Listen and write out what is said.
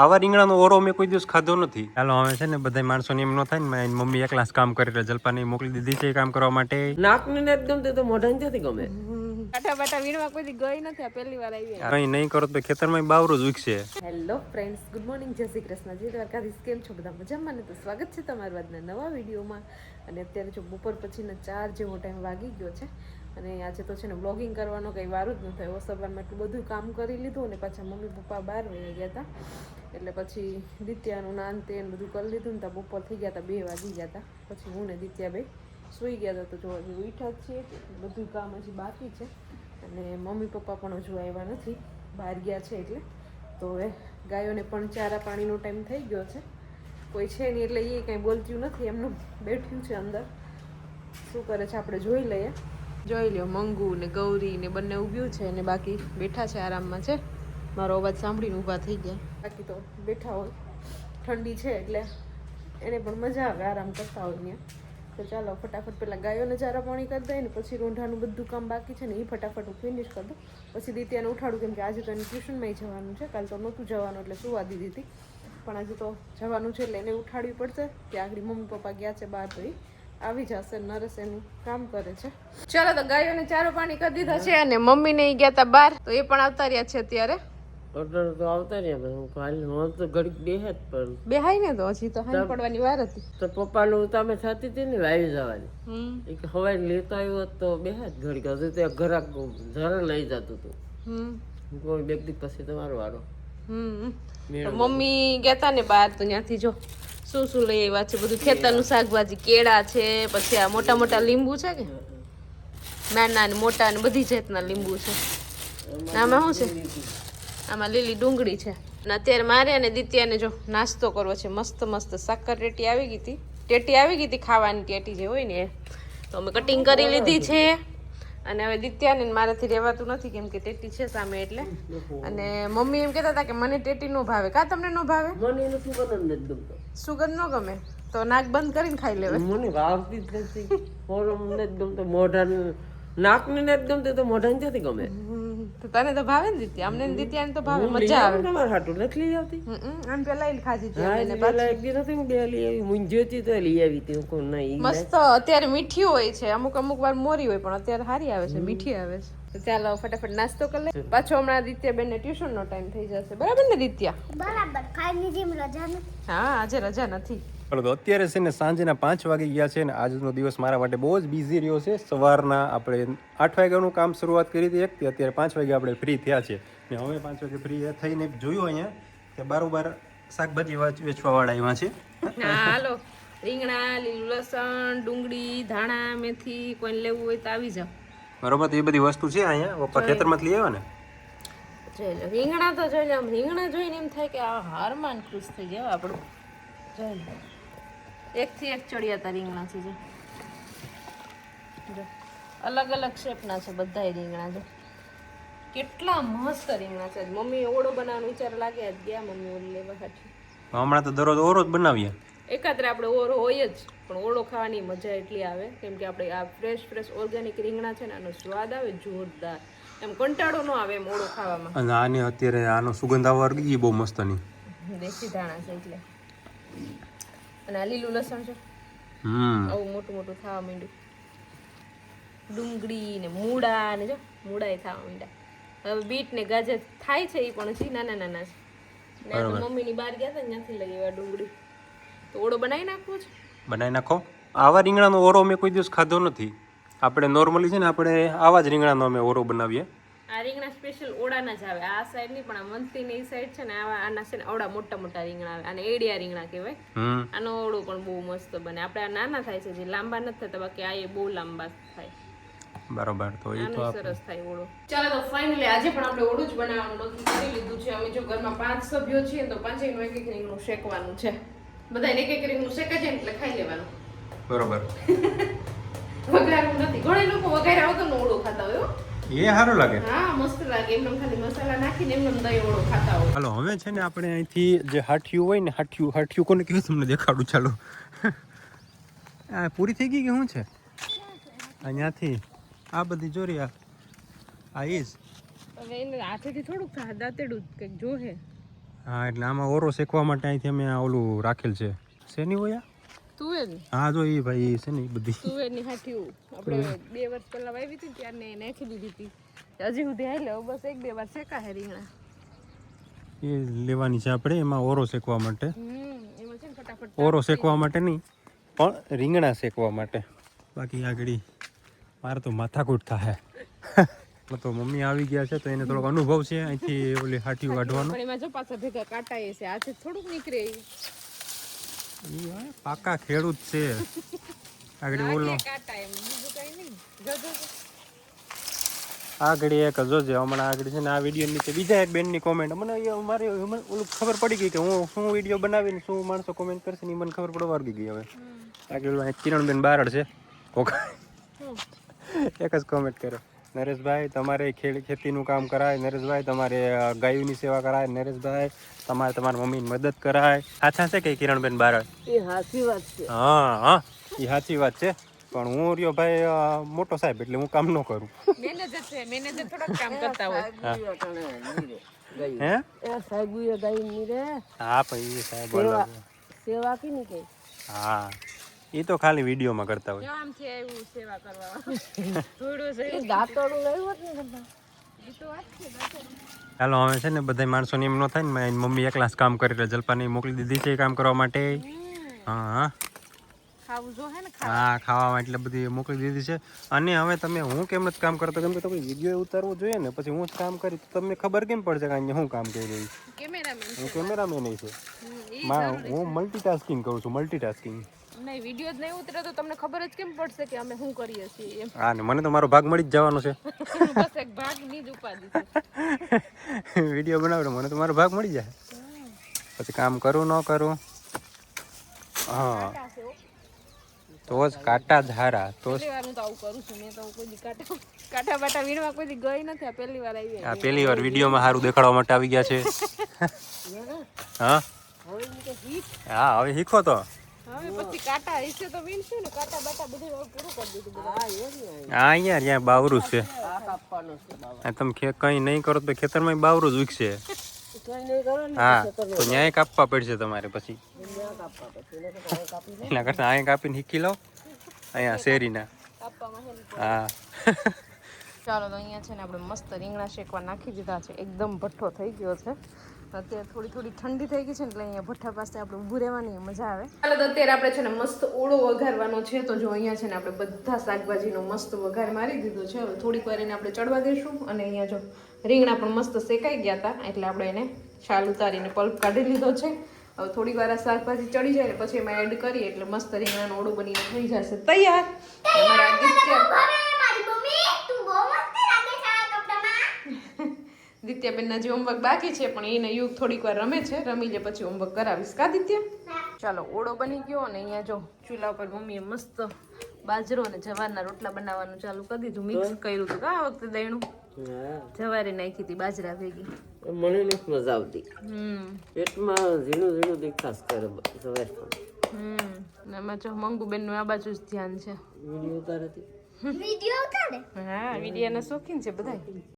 આવા રીંગણાનો ઓરો મેં કોઈ દિવસ ખાધો નથી. ચાલો હવે છે ને બધા માણસો એમ ન થાય ને મારી મમ્મી એકલા જ કામ કરે એટલે જલપાને મોકલી દીધી છે કામ કરવા માટે. નાકની ને ગમતે તો નથી ગમે. કાંઠા બાટા વીણવા કોઈ ગઈ નથી આ પહેલી વાર આવી કઈ નહીં કરો તો ખેતરમાં બાવરું જ ઉગશે. Hello friends good morning Jai Shri Krishna. જય દ્વારકાધીશ કેમ છો? બધા મજામાં ને? તો સ્વાગત છે તમારા આજના નવા વિડીયોમાં. અને અત્યારે જો બપોર પછીના ચાર જેવો ટાઈમ વાગી ગયો છે. અને આજે તો છે ને બ્લોગિંગ કરવાનો કંઈ વારું જ ન થયો. સવારમાં એટલું બધું કામ કરી લીધું અને પાછા મમ્મી પપ્પા બહાર વહી ગયા હતા એટલે પછી દિત્યાનું નાન તે બધું કરી લીધું ને ત્યાં બપોર થઈ ગયા હતા બે વાગી ગયા હતા પછી હું ને દિત્યા બે સૂઈ ગયા હતા તો જો હજી ઉઠ્યા છીએ. બધું કામ હજી બાકી છે. અને મમ્મી પપ્પા પણ હજુ આવ્યા નથી. બહાર ગયા છે એટલે. તો હવે ગાયોને પણ ચારા પાણીનો ટાઈમ થઈ ગયો છે. કોઈ છે નહીં એટલે એ કંઈ બોલતું નથી. એમનું બેઠ્યું છે અંદર. શું કરે છે? આપણે જોઈ લઈએ. જોઈ લ્યો, મંગુ ને ગૌરી ને બંને ઊભ્યું છે ને બાકી બેઠા છે આરામમાં, છે? મારો અવાજ સાંભળીને ઊભા થઈ ગયા. બાકી તો બેઠા હોય. ઠંડી છે એટલે એને પણ મજા આવે આરામ કરતા હોય ત્યાં. તો ચાલો, ફટાફટ પહેલાં ગાયોને ચારા પાણી કરી દઈએ ને પછી રોંઢાનું બધું કામ બાકી છે ને એ ફટાફટ હું ફિનિશ કરી દઉં. પછી દીત્યાને ઉઠાડું, કેમ કે આજે તો એને ટ્યુશનમાં જવાનું છે, કાલ તો નહોતું જવાનું એટલે સુવા દીધી હતી. પણ આજે તો જવાનું છે એટલે એને ઉઠાડવી પડશે, કે આગળ મમ્મી પપ્પા ગયા છે બહાર તો એ આવી જશે નરેશ એનું કામ કરે છે. ચાલો તો ગાયોને ચારો પાણી કરી દીધા છે અને મમ્મી ને ગયા તા બાર તો એ પણ આવતા રહ્યા છે અત્યારે. ઓર્ડર તો આવતા રહ્યા હું કાલ હું તો ઘડીક બેહે જ પણ બેહાઈ ને તો હજી તો હાઈ પડવાની વાર હતી. તો પપ્પાનું તમે થતી હતી ને આવી જવાની. એક હવાઈ લેતો આવ્યો તો બેહે ઘડીક. હજુ ત્યાં ઘરાક જરા લઈ જતું હતું. કોઈ બે પછી તમારો વારો. હમ. તો મમ્મી ગયા તા ને બહાર તો ત્યાંથી જો શું શું લઈ આવ્યા છે? બધું ખેતરનું શાકભાજી, કેળા છે, પછી આ મોટા મોટા લીંબુ છે કે? નાના ને મોટા ને બધી જાતના લીંબુ છે. આમાં શું છે? આમાં લીલી ડુંગળી છે. અને અત્યારે મારે અને દિત્યાને જો નાસ્તો કરવો છે. મસ્ત મસ્ત સાકર ટેટી આવી ગઈ હતી. ટેટી આવી ગઈ હતી ખાવાની ટેટી જે હોય ને તો અમે કટિંગ કરી લીધી છે. અને હવે દિત્યાને ને મારાથી રહેવાતું નથી કેમ કે ટેટી છે સામે એટલે. અને મમ્મી એમ કહેતા હતા કે મને ટેટી નો ભાવે. કા તમને નો ભાવે? મને એનો સુગંધ જ નથી ગમતો. સુગંધ નો ગમે? તો નાક બંધ કરીને ખાઈ લેવે. મને ભાવતી જ નથી. ફોરમ નથી ગમતો. મોઢા નાકની નથી ગમતો તો મોઢા નથી ગમે? હમ, તો તને તો ભાવે ને દીતી? અમને ને તો ભાવે. મજા આવે. તમારે હાટું? નથી લઈ આવતી? આમ પેલા ઈ ખાધી હતી પેલા એક દી નથી હું બે લઈ આવી. મૂંઝ્યોતી તો લઈ આવી હતી. હું નહીં મસ્ત. અત્યારે મીઠી હોય છે. અમુક અમુક વાર મોરી હોય પણ અત્યારે સારી આવે છે. મીઠી આવે છે. તો ચાલો ફટાફટ નાસ્તો કરી લે પાછો હમણાં દિત્યા બેન ને ટ્યુશન નો ટાઈમ થઈ જશે. બરાબર ને દિત્યા? બરાબર. કાલની જેમ રજા નથી. હા આજે રજા નથી. ચાલો તો અત્યારે છે ને સાંજના પાંચ વાગી ગયા છે ને આજનો દિવસ મારા માટે બહુ જ બિઝી રહ્યો છે. સવારના આપણે આઠ વાગ્યાનું કામ શરૂઆત કરી હતી એકથી અત્યારે પાંચ વાગે આપણે ફ્રી થયા છે. ને હવે પાંચ વાગે ફ્રી થઈને જોયું અહીંયા કે બારોબાર શાકભાજી વેચ- વેચવાવાળા એમાં છે. હાલો. રીંગણા લીલું લસણ ડુંગળી ધાણા મેથી કોઈ લેવું હોય તો આવી જાઓ. બરોબર તો એ બધી વસ્તુ છે અહીંયા? પપ્પા ખેતરમાંથી લઈ આવ્યા ને? જોઈ લો. રીંગણા તો જોઈ લો. આમ રીંગણા જોઈને એમ થાય કે આ હારમાં ખુશ થઈ જાવ આપણું. જોઈ લો. એકથી એક ચડિયાતા રીંગણા છે જો. અલગ અલગ શેપના છે બધા રીંગણા છે કેટલા મસ્ત રીંગણા છે. મમ્મી ઓળો બનાવવાનો વિચાર લાગે જ ગયા મમ્મી ઓળો લેવા ખાતી હમણાં તો દરરોજ ઓરો જ બનાવીએ. એકાત્રે આપણે ઓરો હોય જ પણ ઓળો ખાવાની મજા એટલી આવે. કેમ કે આપણે આ ફ્રેશ ફ્રેશ ઓર્ગેનિક રીંગણા છે ને આનો સ્વાદ આવે જોરદાર. એમ કંટાળો ન આવે એમ ઓળો ખાવામાં. અને આને અત્યારે આનો સુગંધ આવવા બહુ નહીં દેશી ધાણા છે એટલે. અને આ લીલું લસણ છે. આવું મોટું મોટું થવા માંડ્યું. ડુંગળી ને મૂળા ને જો મૂળાય થવા માંડ્યા. હવે બીટ ને ગાજર થાય છે એ પણ હજી નાના નાના છે. ને મમ્મીની બહાર ગયા હતા ને ત્યાંથી લઈ આવ્યા ડુંગળી. તો ઓળો બનાવી નાખવો છે? બનાવી નાખો. આવા રીંગણાનો ઓરો મેં કોઈ દિવસ ખાધો નથી. આપણે નોર્મલી છે ને આપણે આવા જ રીંગણાનો અમે ઓરો બનાવીએ. આ રીંગણા સ્પેશિયલ ઓળાના જ આવે. આ સાઈડની પણ આ મંતી ની સાઈડ છે ને આવા આના છે ને આવડા મોટા મોટા રીંગણા આવે. આને એડિયા રીંગણા કહેવાય. આનો ઓળો પણ બહુ મસ્ત બને. આપણે આ નાના થાય છે જે લાંબા નથી થતા બાકી આ એ બહુ લાંબા થાય. બરોબર તો એ તો સરસ થાય ઓળો. ચાલો તો ફાઇનલી આજે પણ આપણે ઓળું જ બનાવવાનું નક્કી કરી લીધું છે. અમે જો ઘરમાં પાંચ સભ્યો છીએ તો પાંચેયનું એક એક રીંગણું શેકવાનું છે. બધા એક એક રીંગણું શેકે છે એટલે ખાઈ લેવાનું. બરોબર. વઘારવું નથી. ઘણા લોકો વઘાર્યા વગરનું ઓળો ખાતા હોય. એ સારું લાગે. હા મસ્ત લાગે. એમને ખાલી મસાલા નાખીને એમને દહીં ઓળો ખાતા હોય. હાલો હવે છે ને આપણે અહીંથી જે હાઠિયું હોય ને હાઠિયું હાઠિયું કોને કહ્યું તમને દેખાડું? ચાલો. આ પૂરી થઈ ગઈ કે શું છે? અહીંયાથી આ બધી જોરી આ. આ ઈસ હવે એને હાથેથી થોડુંક દાંતેડું કંઈક જોહે. હા એટલે આમાં ઓરો શેકવા માટે અહીંથી અમે ઓલું રાખેલ છે. શેની હોય આ? હા જો એ ભાઈ છે ને બધી. તુવેરની હાઠીયું આપણે બે વર્ષ પહેલા વાવી હતી ત્યારને નાખી દીધી હતી. હજી સુધી હાલે બસ એક બે વાર શેકા હે રીંગણા. એ લેવાની છે આપણે એમાં ઓરો શેકવા માટે. ઓરો શેકવા માટે નહીં પણ રીંગણા શેકવા માટે. બાકી આગળ મારે તો માથાકૂટ થાય. તો મમ્મી આવી ગયા છે તો એને થોડોક અનુભવ છે અહીંથી ઓલી હાટીઓ કાઢવાનો પણ એમાં જો પાછા ભેગા કાંટા એ છે આજે થોડુંક નીકળે પાકા ખેડૂત છે. આગળ ઓલો. આગળ એક જોજે હમણાં આગળ છે ને આ વીડિયો નીચે બીજા એક બેનની કોમેન્ટ મને મારે ઓલું ખબર પડી ગઈ કે હું શું વીડિયો બનાવીને શું માણસો કોમેન્ટ કરશે ને મને ખબર પડવા વાગી ગઈ હવે. આગળ કિરણ કિરણબેન બારડ છે. કોક એક જ કોમેન્ટ કર્યો. નરેશભાઈ તમારે ખેડ ખેતીનું કામ કરાય. નરેશભાઈ તમારે ગાયોની સેવા કરાય. નરેશભાઈ તમારે તમારા મમ્મીની મદદ કરાય. સાચા છે કે કિરણબેન બારડ? એ સાચી વાત છે. હા હા. એ સાચી વાત છે. પણ હું રહ્યો ભાઈ મોટો સાહેબ એટલે હું કામ ન કરું. મેનેજર છે મેનેજર થોડાક કામ કરતા હોય. હે? એ સાહેબ ગાઈ ની રે. હા ભાઈ સાહેબ અલગ સેવા કીની કે? હા. એ તો ખાલી વિડીયોમાં કરતા હોય. આમ છે એવું સેવા કરવા થોડું છે. દાંતોડું લઈ હોત ને એ તો વાત છે દાંતોડું હાલો હવે છે ને બધા માણસોને એમ ન થાય ને મારી મમ્મી એકલા જ કામ કરી એટલે જલપાને મોકલી દીધી છે કામ કરવા માટે. હા હા. ખાવું જો હા ખાવામાં એટલે બધી મોકલી દીધી છે. અને હવે તમે હું કેમ નથી કામ કરતો? કેમ કે તમે વીડિયો ઉતારવો જોઈએ ને પછી હું જ કામ કરી તો તમને ખબર કેમ પડશે કે અહીંયા હું કામ કરી રહી છું? કેમેરામેન હું કેમેરામેન છે. માં હું મલ્ટીટાસ્કિંગ કરું છું મલ્ટીટાસ્કિંગ નહીં વીડિયો જ નહીં ઉતરે તો તમને ખબર જ કેમ પડશે કે અમે શું કરીએ છીએ એમ. હા ને મને તો મારો ભાગ મળી જ જવાનો છે. બસ એક ભાગની જ ઉપાધિ છે. વીડિયો બનાવડો મને તો મારો ભાગ મળી જાય. પછી કામ કરું ન કરું? હા. તો જ કાટા ધારા તો જ પહેલી વાર હું તો આવું કરું છું મેં તો કોઈ દી કાંટા કાંટા બાટા વીણવા કોઈ દી ગઈ નથી આ પહેલી વાર આવી આ પહેલી વાર વિડીયોમાં સારું દેખાડવા માટે આવી ગયા છે. હા? હા હવે શીખો તો. હવે પછી કાંટા હશે તો વીણશું ને કાંટા બાટા બધું હવે પૂરું કરી દીધું બધું. હા એમ હા બાવરું છે. આ કાપવાનું છે બાબા આ તમે ખે કંઈ નહીં કરો તો ખેતરમાં બાવરું જ ઉગશે. કઈ નહીં કરો ને હા તો ન્યાય કાપવા પડશે તમારે પછી. ત્યાં કાપવા પછી એને કરતાં અહીંયા કાપીને શીખી લો. અહીંયા શેરીના. કાપવામાં હા. ચાલો તો અહીંયા છે ને આપણે મસ્ત રીંગણા શેકવા નાખી દીધા છે. એકદમ ભઠ્ઠો થઈ ગયો છે. અત્યારે થોડી થોડી ઠંડી થઈ ગઈ છે ને એટલે અહીંયા ભઠ્ઠા પાસે આપણે ઊભું રહેવાની મજા આવે. ચાલો તો અત્યારે આપણે છે ને મસ્ત ઓળો વઘારવાનો છે તો જો અહીંયા છે ને આપણે બધા શાકભાજીનો મસ્ત વઘાર મારી દીધો છે. હવે થોડીક વાર એને આપણે ચડવા દઈશું અને અહીંયા જો રીંગણા પણ મસ્ત શેકાઈ ગયા હતા એટલે આપણે એને છાલ ઉતારીને પલ્પ કાઢી લીધો છે. હવે થોડીક વાર શાકભાજી ચડી જાય ને પછી એમાં એડ કરીએ એટલે મસ્ત રીંગણાનો ઓળો બનીને થઈ જશે. તૈયાર અમારા આદિત્ય મારી મમ્મી તું બહુ મસ્ત લાગે છે આ કપડામાં દિત્યાબેનના જે હોમવર્ક બાકી છે પણ એને યુગ થોડીક વાર રમે છે રમી લે પછી હોમવર્ક કરાવીશ. કા દિત્ય? ચાલો ઓળો બની ગયો અને અહીંયા જો ચૂલા ઉપર મમ્મીએ મસ્ત બાજરો અને જવારના રોટલા બનાવવાનું ચાલુ કરી દીધું મિક્સ કર્યું હતું કા આ વખતે દહીણું જવારી નાખી હતી બાજરા ભેગી. મને નથી મજા આવતી. હમ. પેટમાં ઝીણું ઝીણું દેખાશ કરે સવાર હમ. ને એમાં જો મંગુબેનનું આ બાજુ જ ધ્યાન છે. વીડિયો ઉતારે વિડિયો ઉતારે હા વિડિયાના શોખીન છે બધા